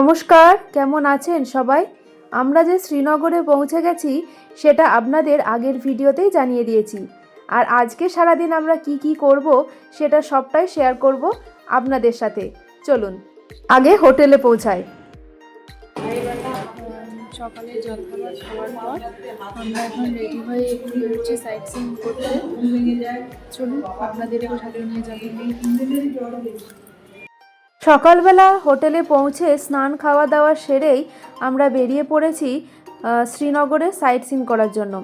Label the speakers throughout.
Speaker 1: নমস্কার, কেমন আছেন সবাই? আমরা যে শ্রীনগরে পৌঁছে গেছি, সেটা আপনাদের আগের ভিডিওতেই জানিয়ে দিয়েছি। আর আজকে সারাদিন আমরা কি কি করব, সেটা সবটাই শেয়ার করব আপনাদের সাথে। চলুন, আগে হোটেলে পৌঁছাই।
Speaker 2: সকালে জলখাবার খাওয়ার পর আমরা এখন রেডি হয়ে একটু বেরোচ্ছি সাইট সিন করতে। চলুন আপনাদেরও সাথে নিয়ে যাবেন
Speaker 1: সকালবেলা হোটেলে পৌঁছে স্নান খাওয়া দাওয়া সেরেই আমরা বেরিয়ে পড়েছি শ্রীনগরে সাইট সিন করার জন্য।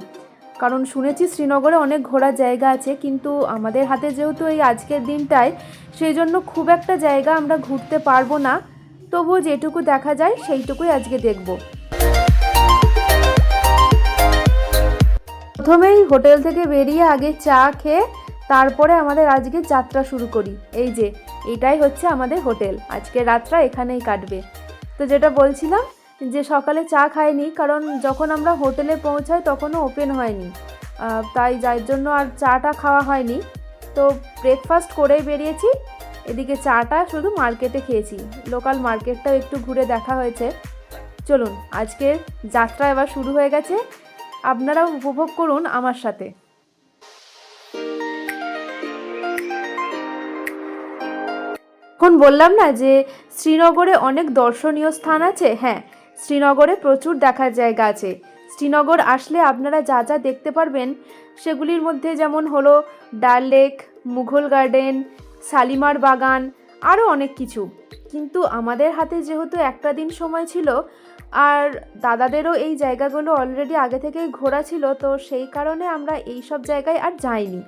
Speaker 1: কারণ শুনেছি শ্রীনগরে অনেক ঘোরার জায়গা আছে, কিন্তু আমাদের হাতে যেহেতু এই আজকের দিনটায়, সেই জন্য খুব একটা জায়গা আমরা ঘুরতে পারব না। তবুও যেটুকু দেখা যায়, সেইটুকুই আজকে দেখব। প্রথমেই হোটেল থেকে বেরিয়ে আগে চা খেয়ে, তারপরে আমাদের আজকে যাত্রা শুরু করি। এই যে এটাই হচ্ছে আমাদের হোটেল। আজকে রাতটা এখানেই কাটবে। তো যেটা বলছিলাম যে সকালে চা খাইনি, কারণ যখন আমরা হোটেলে পৌঁছাই তখনও ওপেন হয়নি। তাই যার জন্য আর চাটা খাওয়া হয়নি। তো ব্রেকফাস্ট করেই বেরিয়েছি। এদিকে চাটা শুধু মার্কেটে খেয়েছি। লোকাল মার্কেটটাও একটু ঘুরে দেখা হয়েছে। চলুন, আজকের যাত্রা এবার শুরু হয়ে গেছে। আপনারাও উপভোগ করুন আমার সাথে। বললাম না যে শ্রীনগরে অনেক দর্শনীয় স্থান আছে? হ্যাঁ শ্রীনগরে প্রচুর দেখার জায়গা আছে। শ্রীনগর আসলে আপনারা যা যা দেখতে পারবেন, সেগুলির মধ্যে যেমন হলো ডাল লেক, মুঘল গার্ডেন, শালিমার বাগান, আরও অনেক কিছু। কিন্তু আমাদের হাতে যেহেতু একটা দিন সময় ছিল, আর দাদাদেরও এই জায়গাগুলো অলরেডি আগে থেকেই ঘোরা ছিল, তো সেই কারণে আমরা এই সব জায়গায় আর যাইনি।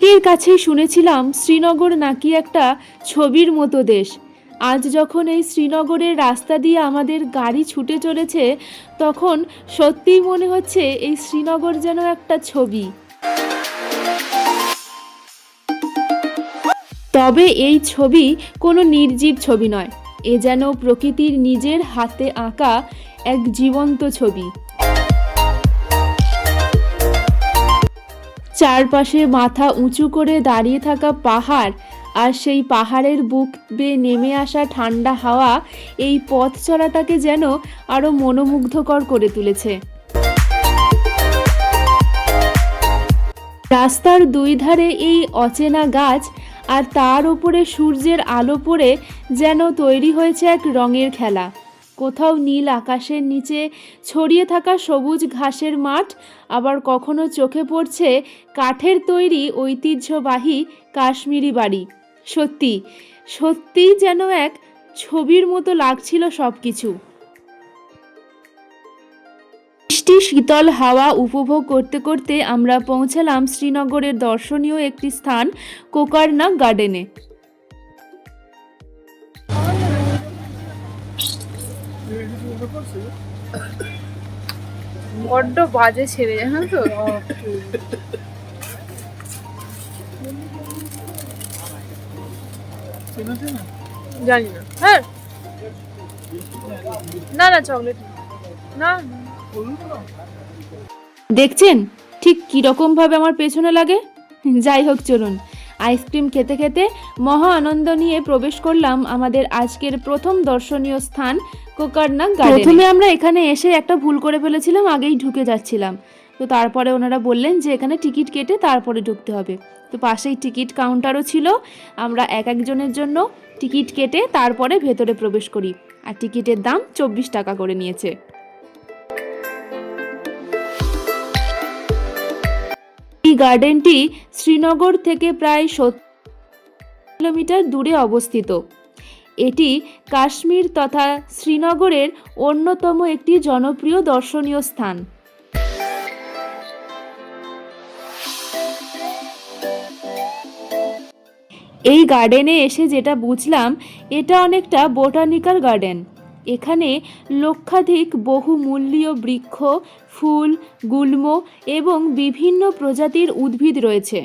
Speaker 1: এর কাছেই শুনেছিলাম শ্রীনগর নাকি একটা ছবির মতো দেশ। আজ যখন এই শ্রীনগরের রাস্তা দিয়ে আমাদের গাড়ি ছুটে চলেছে, তখন সত্যিই মনে হচ্ছে এই শ্রীনগর যেন একটা ছবি। তবে এই ছবি কোনো নির্জীব ছবি নয়, এ যেন প্রকৃতির নিজের হাতে আঁকা এক জীবন্ত ছবি। চারপাশে মাথা উঁচু করে দাঁড়িয়ে থাকা পাহাড় আর সেই পাহাড়ের বুক বেয়ে নেমে আসা ঠান্ডা হাওয়া এই পথ চলাটাকে যেন আরও মনোমুগ্ধকর করে তুলেছে। রাস্তার দুই ধারে এই অচেনা গাছ আর তার উপরে সূর্যের আলো পড়ে যেন তৈরি হয়েছে এক রঙের খেলা। কোথাও নীল আকাশের নিচে ছড়িয়ে থাকা সবুজ ঘাসের মাঠ, আবার কখনো চোখে পড়ছে কাঠের তৈরি ঐতিহ্যবাহী কাশ্মীরি বাড়ি। সত্যি, সত্যিই যেন এক ছবির মতো লাগছিল সব কিছু মিষ্টি শীতল হাওয়া উপভোগ করতে করতে আমরা পৌঁছালাম শ্রীনগরের দর্শনীয় একটি স্থান কোকারনা গার্ডেনে।
Speaker 2: বড্ড বাজে ছেড়ে জানো তো? জানি না। হ্যাঁ। না না, চকলেট না।
Speaker 1: দেখছেন? ঠিক কীরকম ভাবে আমার পেছনে লাগে? যাই হোক, চলুন। আইসক্রিম খেতে খেতে মহা আনন্দ নিয়ে প্রবেশ করলাম আমাদের আজকের প্রথম দর্শনীয় স্থান কোকারনাগ গার্ডেন। প্রথমে আমরা এখানে এসে একটা ভুল করে ফেলেছিলাম, আগেই ঢুকে যাচ্ছিলাম। তো তারপরে ওনারা বললেন যে এখানে টিকিট কেটে তারপরে ঢুকতে হবে। তো পাশেই টিকিট কাউন্টারও ছিল। আমরা এক একজনের জন্য টিকিট কেটে তারপরে ভেতরে প্রবেশ করি। আর টিকিটের দাম চব্বিশ টাকা করে নিয়েছে। এই গার্ডেনটি শ্রীনগর থেকে প্রায় সত্তর কিলোমিটার দূরে অবস্থিত। এটি কাশ্মীর তথা শ্রীনগরের অন্যতম একটি জনপ্রিয় দর্শনীয় স্থান। এই গার্ডেনে এসে যেটা বুঝলাম, এটা অনেকটা বোটানিক্যাল গার্ডেন। এখানে লক্ষাধিক বহুমূল্যীয় বৃক্ষ, ফুল, গুল্ম এবং বিভিন্ন প্রজাতির উদ্ভিদ রয়েছে।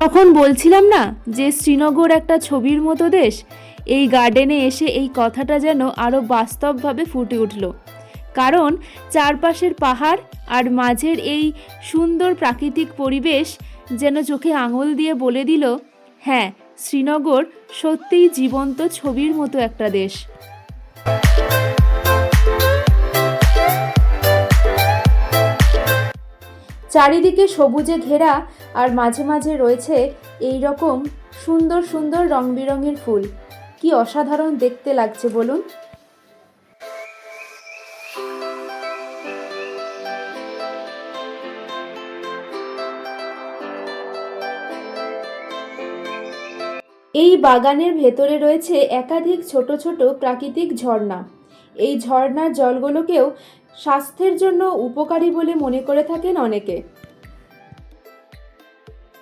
Speaker 1: তখন বলছিলাম না যে শ্রীনগর একটা ছবির মতো দেশ? এই গার্ডেনে এসে এই কথাটা যেন আরও বাস্তবভাবে ফুটে উঠল। কারণ চারপাশের পাহাড় আর মাঝের এই সুন্দর প্রাকৃতিক পরিবেশ যেন চোখে আঙুল দিয়ে বলে দিল হ্যাঁ শ্রীনগর সত্যিই জীবন্ত ছবির মতো একটা দেশ। চারিদিকে সবুজে ঘেরা আর মাঝে মাঝে রয়েছে এই রকম সুন্দর সুন্দর রং বেরঙের ফুল। কি অসাধারণ দেখতে লাগছে বলুন? এই বাগানের ভেতরে রয়েছে একাধিক ছোট ছোট প্রাকৃতিক ঝর্ণা। এই ঝর্ণার জলগুলোকেও স্বাস্থ্যের জন্য উপকারী বলে মনে করে থাকেন অনেকে।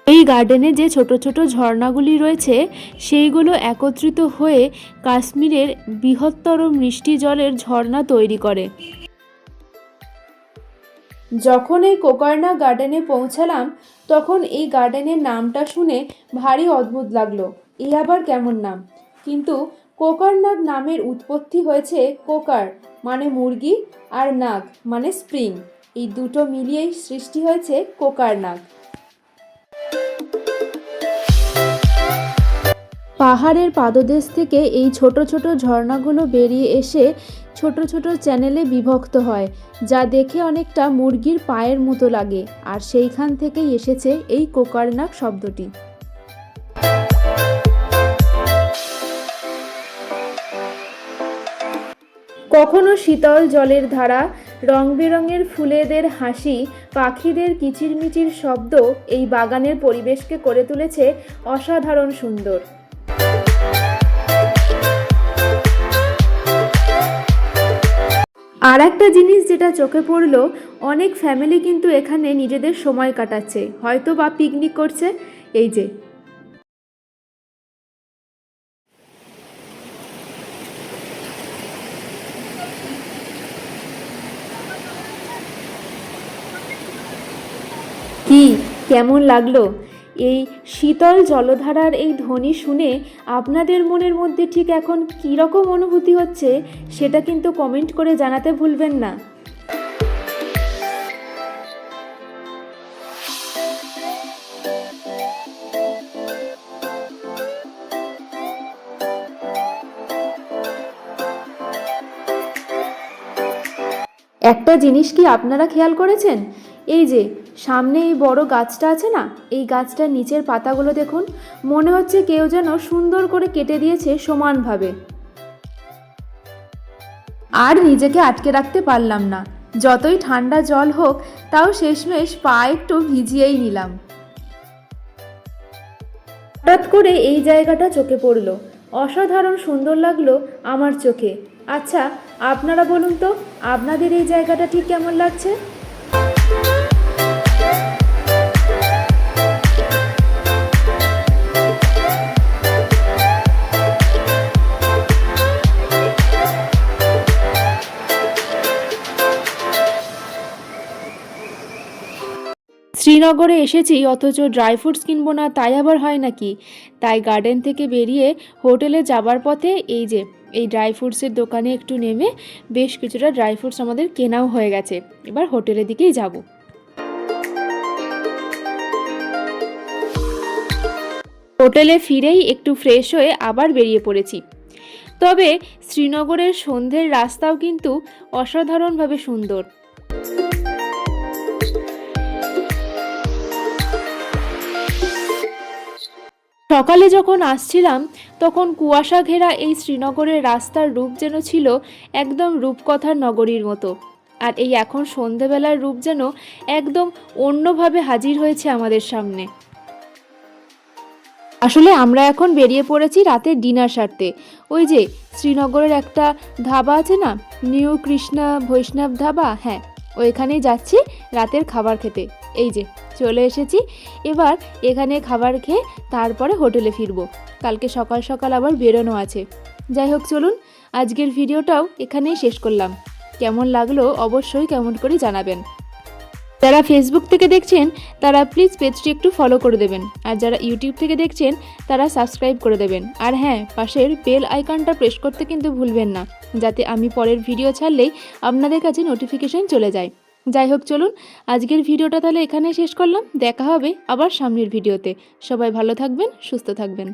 Speaker 1: এই গার্ডেনে যে ছোট ছোট ঝর্ণাগুলি রয়েছে, সেইগুলো একত্রিত হয়ে কাশ্মীরের বৃহত্তর মিষ্টি জলের ঝর্ণা তৈরি করে। যখন এই কোকার্না গার্ডেনে পৌঁছালাম, তখন এই গার্ডেনের নামটা শুনে ভারী অদ্ভুত লাগল। এই আবার কেমন নাম? কিন্তু কোকারনাগ নামের উৎপত্তি হয়েছে কোকার মানে মুরগি, আর নাগ মানে স্প্রিং। এই দুটো মিলিয়েই সৃষ্টি হয়েছে কোকারনাগ। পাহাড়ের পাদদেশ থেকে এই ছোট ছোট ঝর্ণাগুলো বেরিয়ে এসে ছোট ছোট চ্যানেলে বিভক্ত হয়, যা দেখে অনেকটা মুরগির পায়ের মতো লাগে। আর সেইখান থেকেই এসেছে এই কোকারনাক শব্দটি। কখনো শীতল জলের ধারা রং বেরঙের ফুলেদের হাসি, পাখিদের কিচিরমিচির শব্দ এই বাগানের পরিবেশকে করে তুলেছে অসাধারণ সুন্দর। আর একটা জিনিস যেটা চোখে পড়ল, অনেক ফ্যামিলি কিন্তু এখানে নিজেদের সময় কাটাচ্ছে। হয়তো বা পিকনিক করছে, এই যে কি কেমন লাগল? এই শীতল জলধারার এই ধ্বনি শুনে আপনাদের মনের মধ্যে ঠিক এখন কী রকম অনুভূতি হচ্ছে সেটা কিন্তু কমেন্ট করে জানাতে ভুলবেন না। একটা জিনিস কি আপনারা খেয়াল করেছেন? এই যে সামনে এই বড় গাছটা আছে না? এই গাছটার নিচের পাতাগুলো দেখুন। মনে হচ্ছে কেউ যেন সুন্দর করে কেটে দিয়েছে সমানভাবে। আর নিজেকে আটকে রাখতে পারলাম না। যতই ঠান্ডা জল হোক, তাও শেষমেশ পা একটু ভিজিয়েই নিলাম। হঠাৎ করে এই জায়গাটা চোখে পড়ল। অসাধারণ সুন্দর লাগল আমার চোখে। আচ্ছা আপনারা বলুন তো, আপনাদের এই জায়গাটা ঠিক কেমন লাগছে? শ্রীনগরে এসেছি, অথচ ড্রাই ফ্রুটস কিনবো না, তাই আবার হয় নাকি? তাই গার্ডেন থেকে বেরিয়ে হোটেলে যাবার পথে এই যে, এই ড্রাই ফ্রুটসের দোকানে একটু নেমে বেশ কিছুটা ড্রাই ফ্রুটস আমাদের কেনাও হয়ে গেছে। এবার হোটেলের দিকেই যাব। হোটেলে ফিরেই একটু ফ্রেশ হয়ে আবার বেরিয়ে পড়েছি। তবে শ্রীনগরের সন্ধ্যের রাস্তাও কিন্তু অসাধারণভাবে সুন্দর। সকালে যখন আসছিলাম, তখন কুয়াশা ঘেরা এই শ্রীনগরের রাস্তার রূপ যেন ছিল একদম রূপকথার নগরীর মতো। আর এই এখন সন্ধেবেলার রূপ যেন একদম অন্যভাবে হাজির হয়েছে আমাদের সামনে। আসলে আমরা এখন বেরিয়ে পড়েছি রাতের ডিনার সারতে। ওই যে শ্রীনগরের একটা ধাবা আছে না? নিউ কৃষ্ণা বৈষ্ণব ধাবা? হ্যাঁ ওইখানেই যাচ্ছি রাতের খাবার খেতে। এই যে। চলে এসেছি। এবার এখানে খাবার খেয়ে তারপরে হোটেলে ফিরবো। কালকে সকাল সকাল আবার বেরোনো আছে। যাই হোক, চলুন আজকের ভিডিওটাও এখানেই শেষ করলাম। কেমন লাগল অবশ্যই কেমন করে জানাবেন। যারা ফেসবুক থেকে দেখছেন, তারা প্লিজ পেজটি একটু ফলো করে দেবেন। আর যারা ইউটিউব থেকে দেখছেন, তারা সাবস্ক্রাইব করে দেবেন। আর হ্যাঁ পাশের বেল আইকনটা প্রেস করতে কিন্তু ভুলবেন না, যাতে আমি পরের ভিডিও ছাড়লেই আপনাদের কাছে নোটিফিকেশন চলে যায়। যাই হোক, চলুন আজকের ভিডিওটা তাহলে এখানে শেষ করলাম। দেখা হবে আবার সামনের ভিডিওতে। সবাই ভালো থাকবেন, সুস্থ থাকবেন।